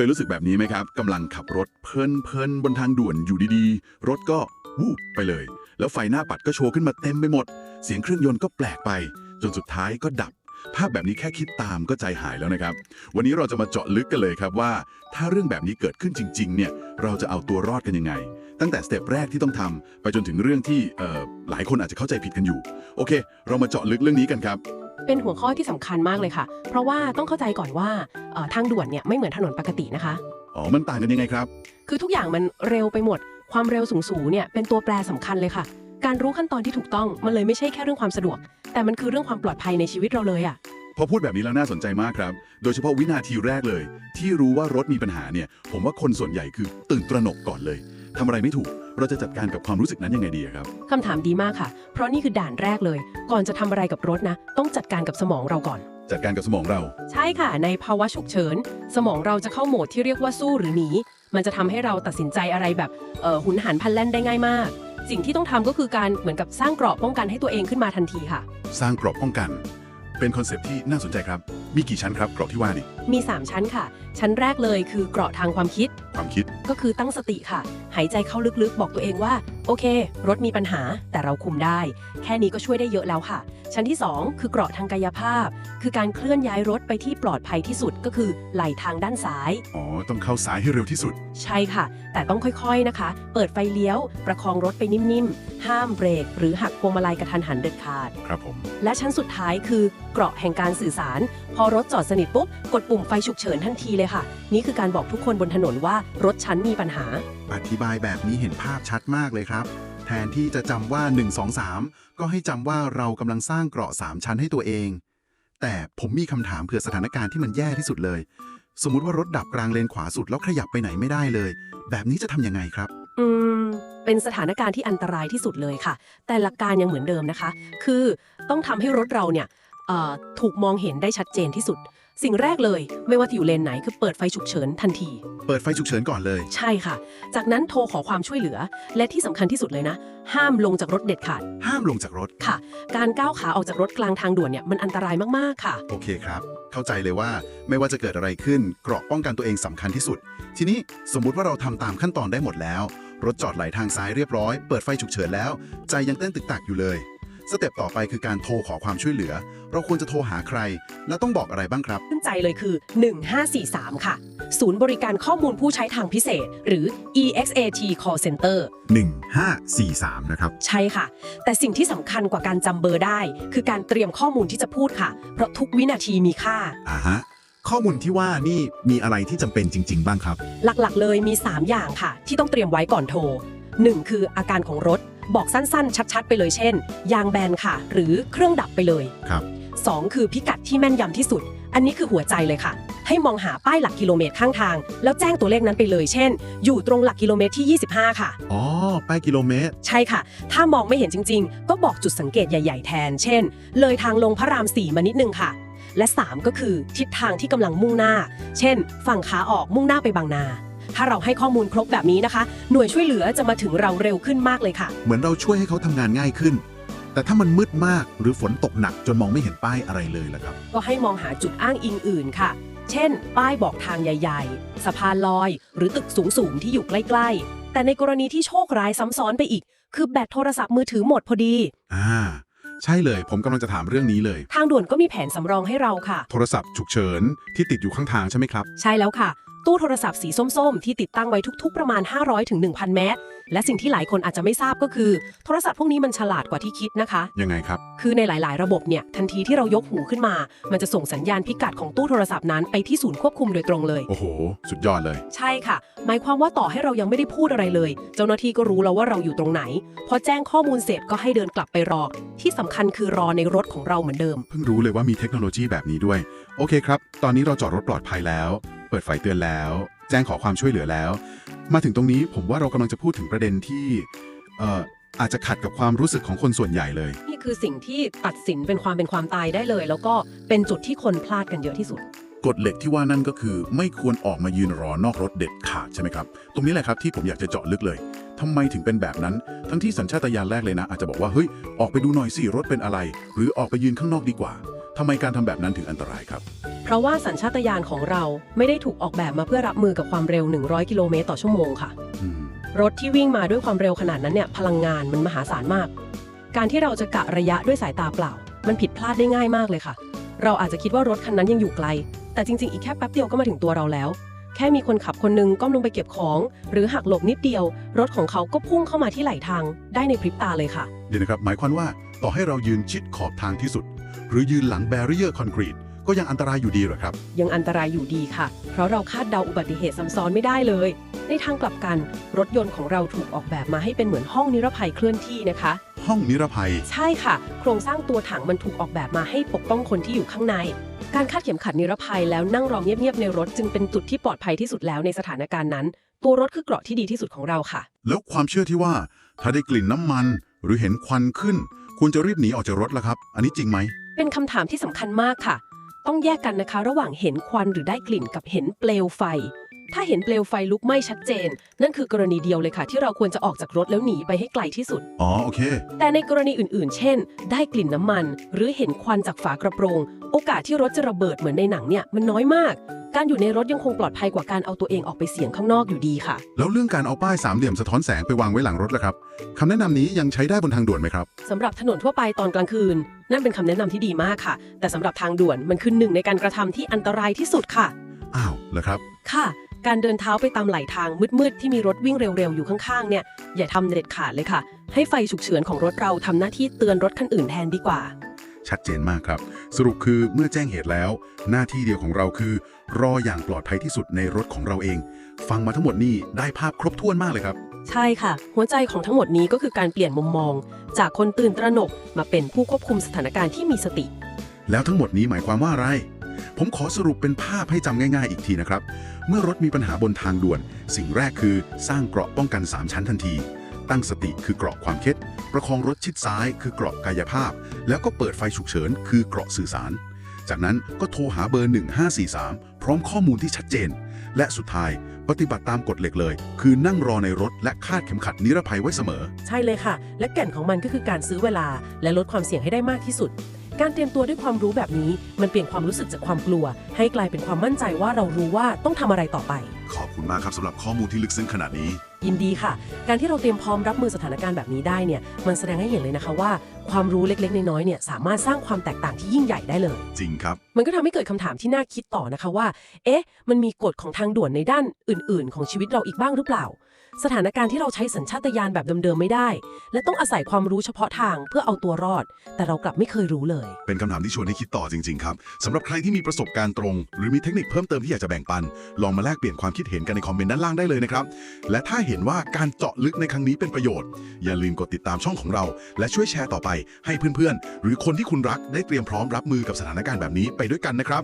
เคยรู้สึกแบบนี้ไหมครับกำลังขับรถเพลินเพลินๆบนทางด่วนอยู่ดีๆ รถก็วูบไปเลย แล้วไฟหน้าปัดก็โชว์ขึ้นมาเต็มไปหมด เสียงเครื่องยนต์ก็แปลกไป จนสุดท้ายก็ดับ ภาพแบบนี้แค่คิดตามก็ใจหายแล้วนะครับ วันนี้เราจะมาเจาะลึกกันเลยครับว่า ถ้าเรื่องแบบนี้เกิดขึ้นจริง ๆ เนี่ยเราจะเอาตัวรอดกันยังไง ตั้งแต่สเต็ปแรกที่ต้องทำไปจนถึงเรื่องที่หลายคนอาจจะเข้าใจผิดกันอยู่ โอเค เรามาเจาะลึกเรื่องนี้กันครับ เป็นหัวข้อที่สำคัญมากเลยค่ะ เพราะว่าต้องเข้าใจก่อนว่าเอ่อทางด่วนเนี่ยไม่เหมือนถนนปกตินะคะ อ๋อ มันต่างกันยังไงครับ คือทุกอย่างมันเร็วไปหมด ความเร็วสูงๆเนี่ยเป็นตัวแปรสำคัญเลยค่ะ การรู้ขั้นตอนที่ถูกต้องมันเลยไม่ใช่แค่เรื่องความสะดวก แต่มันคือเรื่องความปลอดภัยในชีวิตเราเลยอะพอพูดแบบนี้แล้วน่าสนใจมากครับ โดยเฉพาะวินาทีแรกเลย ที่รู้ว่ารถมีปัญหาเนี่ย ผมว่าคนส่วนใหญ่คือตื่นตระหนกก่อนเลย ทำอะไรไม่ถูก เราจะจัดการกับความรู้สึกนั้นยังไงดีอะครับ คำถามดีมากค่ะ เพราะนี่คือด่านแรกเลย ก่อนจะทำอะไรกับรถนะ ต้องจัดการกับสมองเราก่อน จัดการกับสมองเรา ใช่ค่ะ ในภาวะฉุกเฉิน สมองเราจะเข้าโหมดที่เรียกว่าสู้หรือหนี มันจะทำให้เราตัดสินใจอะไรแบบเอ่อหุนหันพลันแล่นได้ง่ายมาก สิ่งที่ต้องทำก็คือการเหมือนกับสร้างเกราะป้องกันให้ตัวเองขึ้นมาทันทีค่ะ สร้างเกราะป้องกัน เป็นคอนเซปต์ที่น่าสนใจครับ มีกี่ชั้นครับเกราะที่ว่านี่ มี 3 ชั้นค่ะ ชั้นแรกเลยคือเกราะทางความคิด ความคิด ก็คือตั้งสติค่ะ หายใจเข้าลึกๆ บอกตัวเองว่า โอเค รถมีปัญหาแต่เราคุมได้ แค่นี้ก็ช่วยได้เยอะแล้วค่ะ ชั้นที่ 2 คือเกราะทางกายภาพ คือการเคลื่อนย้ายรถไปที่ปลอดภัยที่สุดก็คือไหลทางด้านซ้าย อ๋อ ต้องเข้าซ้ายให้เร็วที่สุด ใช่ค่ะ แต่ต้องค่อยๆนะคะ เปิดไฟเลี้ยว ประคองรถไปนิ่มๆ ห้ามเบรก หรือหักพวงมาลัยกระทันหันเด็ดขาด ครับผม และชั้นสุดท้ายคือเกราะแห่งการสื่อสาร พอรถจอดสนิทปุ๊บกดปุ่มไฟฉุกเฉินทันทีเลยค่ะ นี่คือการบอกทุกคนบนถนนว่ารถฉันมีปัญหา อธิบายแบบนี้เห็นภาพชัดมากเลยครับ แทนที่จะจำว่า 1 2 3 ก็ให้จำว่าเรากำลังสร้างเกราะ 3 ชั้นให้ตัวเอง แต่ผมมีคำถามเผื่อสถานการณ์ที่มันแย่ที่สุดเลย สมมุติว่ารถดับกลางเลนขวาสุดแล้วขยับไปไหนไม่ได้เลย แบบนี้จะทำยังไงครับ อืม เป็นสถานการณ์ที่อันตรายที่สุดเลยค่ะ แต่หลักการยังเหมือนเดิมนะคะ คือต้องทำให้รถเราเนี่ยเอ่อถูกมองเห็นได้ชัดเจนที่สุด สิ่งแรกเลย ไม่ว่าจะอยู่เลนไหนคือเปิดไฟฉุกเฉินทันที เปิดไฟฉุกเฉินก่อนเลย ใช่ค่ะ จากนั้นโทรขอความช่วยเหลือ และที่สำคัญที่สุดเลยนะ ห้ามลงจากรถเด็ดขาด ห้ามลงจากรถ ค่ะ การก้าวขาออกจากรถกลางทางด่วนเนี่ยมันอันตรายมาก ๆ ค่ะ โอเคครับ เข้าใจเลยว่าไม่ว่าจะเกิดอะไรขึ้นเกราะป้องกันตัวเองสำคัญที่สุด ทีนี้สมมุติว่าเราทำตามขั้นตอนได้หมดแล้ว รถจอดไหลทางซ้ายเรียบร้อย เปิดไฟฉุกเฉินแล้ว ใจยังเต้นตึกตักอยู่เลย สเต็ปต่อไปคือการโทรขอความช่วยเหลือ เราควรจะโทรหาใคร และต้องบอกอะไรบ้างครับ ขึ้นใจเลยคือ 1543 ค่ะ ศูนย์บริการข้อมูลผู้ใช้ทางพิเศษ หรือ EXAT Call Center 1543 นะครับ ใช่ค่ะ แต่สิ่งที่สำคัญกว่าการจำเบอร์ได้ คือการเตรียมข้อมูลที่จะพูดค่ะ เพราะทุกวินาทีมีค่า อ่าฮะ ข้อมูลที่ว่านี่มีอะไรที่จำเป็นจริง ๆ บ้างครับ หลักๆ เลยมี 3 อย่างค่ะ ที่ต้องเตรียมไว้ก่อนโทร 1. คืออาการของรถ บอกสั้นๆ ชัดๆ ไปเลยเช่น ยางแบนค่ะ หรือเครื่องดับไปเลยครับ 2. คือพิกัดที่แม่นยำที่สุด อันนี้คือหัวใจเลยค่ะ ให้มองหาป้ายหลักกิโลเมตรข้างทาง แล้วแจ้งตัวเลขนั้นไปเลย เช่น อยู่ตรงหลักกิโลเมตรที่ 25 ค่ะ อ๋อ ป้ายกิโลเมตร ใช่ค่ะ ถ้ามองไม่เห็นจริง ๆ ก็บอกจุดสังเกตใหญ่ ๆ แทน เช่น เลยทางลงพระรามสี่มานิดนึงค่ะ และ 3 ก็คือทิศทางที่กำลังมุ่งหน้า เช่น ฝั่งขาออกมุ่งหน้าไปบางนา ถ้าเราให้ข้อมูลครบแบบนี้นะคะ หน่วยช่วยเหลือจะมาถึงเราเร็วขึ้นมากเลยค่ะ เหมือนเราช่วยให้เขาทำงานง่ายขึ้น แต่ถ้ามันมืดมากหรือฝนตกหนักจนมองไม่เห็นป้ายอะไรเลยล่ะครับ ก็ให้มองหาจุดอ้างอิงอื่นค่ะ เช่น ป้ายบอกทางใหญ่ ๆ สะพานลอย หรือตึกสูง ๆ ที่อยู่ใกล้ ๆ แต่ในกรณีที่โชคร้ายซ้ำซ้อนไปอีก คือแบตโทรศัพท์มือถือหมดพอดี อ่า ใช่เลย ผมกำลังจะถามเรื่องนี้เลย ทางด่วนก็มีแผนสำรองให้เราค่ะ โทรศัพท์ฉุกเฉินที่ติดอยู่ข้างทางใช่ไหมครับ ใช่แล้วค่ะ ตู้โทรศัพท์สีส้มๆ ที่ติดตั้งไว้ทุกๆ ประมาณ 500ถึง1,000 เมตร และสิ่งที่หลายคนอาจจะไม่ทราบก็คือ โทรศัพท์พวกนี้มันฉลาดกว่าที่คิดนะคะ ยังไงครับ คือในหลาย ๆ ระบบเนี่ย ทันทีที่เรายกหูขึ้นมา มันจะส่งสัญญาณพิกัดของตู้โทรศัพท์นั้นไปที่ศูนย์ควบคุมโดยตรงเลย โอ้โห สุดยอดเลย ใช่ค่ะ หมายความว่าต่อให้เรายังไม่ได้พูดอะไรเลย เจ้าหน้าที่ก็รู้แล้วว่าเราอยู่ตรงไหน พอแจ้งข้อมูลเสร็จก็ให้เดินกลับไปรอ ที่สำคัญคือรอในรถของเราเหมือนเดิม เพิ่งรู้เลยว่ามีเทคโนโลยีแบบนี้ด้วย โอเคครับ ตอนนี้เราจอดรถปลอดภัยแล้ว เปิดไฟเตือนแล้ว แจ้งขอความช่วยเหลือแล้ว มาถึงตรงนี้ผมว่าเรากำลังจะพูดถึงประเด็นที่เอ่ออาจจะขัดกับความรู้สึกของคนส่วนใหญ่เลย นี่คือสิ่งที่ตัดสินเป็นความเป็นความตายได้เลย แล้วก็เป็นจุดที่คนพลาดกันเยอะที่สุด กฎเหล็กที่ว่านั่นก็คือ ไม่ควรออกมายืนรอนอกรถเด็ดขาดใช่ไหมครับ ตรงนี้แหละครับที่ผมอยากจะเจาะลึกเลยทำไมถึงเป็นแบบนั้น ทั้งที่สัญชาตญาณแรกเลยนะ อาจจะบอกว่าเฮ้ยออกไปดูหน่อยสิรถเป็นอะไร หรือออกไปยืนข้างนอกดีกว่า ทำไมการทำแบบนั้นถึงอันตรายครับ เพราะว่าสัญชาตญาณของเราไม่ได้ถูกออกแบบมาเพื่อรับมือกับความเร็ว 100 กิโลเมตรต่อชั่วโมงค่ะ อืม รถที่วิ่งมาด้วยความเร็วขนาดนั้นเนี่ยพลังงานมันมหาศาลมาก การที่เราจะกะระยะด้วยสายตาเปล่า มันผิดพลาดได้ง่ายมากเลยค่ะ เราอาจจะคิดว่ารถคันนั้นยังอยู่ไกล แต่จริงๆ อีกแค่แป๊บเดียวก็มาถึงตัวเราแล้ว แค่มีคนขับคนหนึงก้มลงไปเก็บของ หรือหักหลบนิดเดียว รถของเขาก็พุ่งเข้ามาที่ไหลทาง ได้ในพริบตาเลยค่ะ เดี๋ยวนะครับ หมายความว่าต่อให้เรายืนชิดขอบทางที่สุด หรือยืนหลังแบเรียร์คอนกรีตก็ยังอันตรายอยู่ดีเหรอครับ ยังอันตรายอยู่ดีค่ะ เพราะเราคาดเดาอุบัติเหตุซ้ำซ้อนไม่ได้เลย ในทางกลับกัน รถยนต์ของเราถูกออกแบบมาให้เป็นเหมือนห้องนิรภัยเคลื่อนที่นะคะ ห้องนิรภัย ใช่ค่ะ โครงสร้างตัวถังมันถูกออกแบบมาให้ปกป้องคนที่อยู่ข้างใน การคาดเข็มขัดนิรภัยแล้วนั่งรอเงียบๆในรถจึงเป็นจุดที่ปลอดภัยที่สุดแล้วในสถานการณ์นั้น ตัวรถคือเกราะที่ดีที่สุดของเราค่ะ แล้วความเชื่อที่ว่า ถ้าได้กลิ่นน้ำมัน หรือเห็นควันขึ้น ควรจะรีบหนีออกจากรถแล้วครับ อันนี้จริงไหม เป็นคำถามที่สำคัญมากค่ะ ต้องแยกกันนะคะ ระหว่างเห็นควันหรือได้กลิ่นกับเห็นเปลวไฟ ถ้าเห็นเปลวไฟลุกไหม้ชัดเจน นั่นคือกรณีเดียวเลยค่ะ ที่เราควรจะออกจากรถแล้วหนีไปให้ไกลที่สุด อ๋อโอเค แต่ในกรณีอื่น ๆ เช่น ได้กลิ่นน้ำมัน หรือเห็นควันจากฝากระโปรง โอกาสที่รถจะระเบิดเหมือนในหนังเนี่ยมันน้อยมาก การอยู่ในรถยังคงปลอดภัยกว่าการเอาตัวเองออกไปเสี่ยงข้างนอกอยู่ดีค่ะ แล้วเรื่องการเอาป้ายสามเหลี่ยมสะท้อนแสงไปวางไว้หลังรถล่ะครับคำแนะนำนี้ยังใช้ได้บนทางด่วนไหมครับ สำหรับถนนทั่วไปตอนกลางคืน นั่นเป็นคำแนะนำที่ดีมากค่ะ แต่สำหรับทางด่วนมันคือหนึ่งในการกระทำที่อันตรายที่สุดค่ะ อ้าวเหรอครับ ค่ะ การเดินเท้าไปตามไหลทางมืดๆที่มีรถวิ่งเร็วๆอยู่ข้างๆ เนี่ย อย่าทำเด็ดขาดเลยค่ะ ให้ไฟฉุกเฉินของรถเราทำหน้าที่เตือนรถคันอื่นแทนดีกว่า ชัดเจนมากครับ สรุปคือเมื่อแจ้งเหตุแล้ว หน้าที่เดียวของเราคือ รออย่างปลอดภัยที่สุดในรถของเราเอง ฟังมาทั้งหมดนี่ได้ภาพครบถ้วนมากเลยครับ ใช่ค่ะ หัวใจของทั้งหมดนี้ก็คือการเปลี่ยนมุมมอง จากคนตื่นตระหนกมาเป็นผู้ควบคุมสถานการณ์ที่มีสติ แล้วทั้งหมดนี้หมายความว่าอะไร ผมขอสรุปเป็นภาพให้จำง่าย ๆ อีกทีนะครับ เมื่อรถมีปัญหาบนทางด่วน สิ่งแรกคือสร้างเกราะป้องกัน 3 ชั้นทันที ตั้งสติคือเกราะความคิด ประคองรถชิดซ้ายคือเกราะกายภาพ แล้วก็เปิดไฟฉุกเฉิน คือเกราะสื่อสาร จากนั้นก็โทรหาเบอร์ 1543 พร้อมข้อมูลที่ชัดเจน และสุดท้ายปฏิบัติตามกฎเหล็กเลย คือนั่งรอในรถและคาดเข็มขัดนิรภัยไว้เสมอ ใช่เลยค่ะ และแก่นของมันก็คือการซื้อเวลา และลดความเสี่ยงให้ได้มากที่สุด การเตรียมตัวด้วยความรู้แบบนี้ มันเปลี่ยนความรู้สึกจากความกลัว ให้กลายเป็นความมั่นใจว่าเรารู้ว่าต้องทำอะไรต่อไป ขอบคุณมากครับสำหรับข้อมูลที่ลึกซึ้งขนาดนี้ ยินดีค่ะ การที่เราเตรียมพร้อมรับมือสถานการณ์แบบนี้ได้เนี่ย มันแสดงให้เห็นเลยนะคะว่า ความรู้เล็กๆ น้อยๆเนี่ยสามารถสร้างความแตกต่างที่ยิ่งใหญ่ได้เลย จริงครับ มันก็ทำให้เกิดคำถามที่น่าคิดต่อนะคะว่า เอ๊ะ มันมีกฎของทางด่วนในด้านอื่น ๆ ของชีวิตเราอีกบ้างหรือเปล่า สถานการณ์ที่เราใช้สัญชาตญาณแบบเดิมๆไม่ได้ และต้องอาศัยความรู้เฉพาะทางเพื่อเอาตัวรอด แต่เรากลับไม่เคยรู้เลย เป็นคำถามที่ชวนให้คิดต่อจริง ๆ ครับสำหรับใครที่มีประสบการณ์ตรง หรือมีเทคนิคเพิ่มเติมที่อยากจะแบ่งปัน ลองมาแลกเปลี่ยนความคิดเห็นกันในคอมเมนต์ด้านล่างได้เลยนะครับ และถ้าเห็นว่าการเจาะลึกในครั้งนี้เป็นประโยชน์ อย่าลืมกดติดตามช่องของเรา และช่วยแชร์ต่อไปให้เพื่อนๆ หรือคนที่คุณรักได้เตรียมพร้อมรับมือกับสถานการณ์แบบนี้ไปด้วยกันนะครับ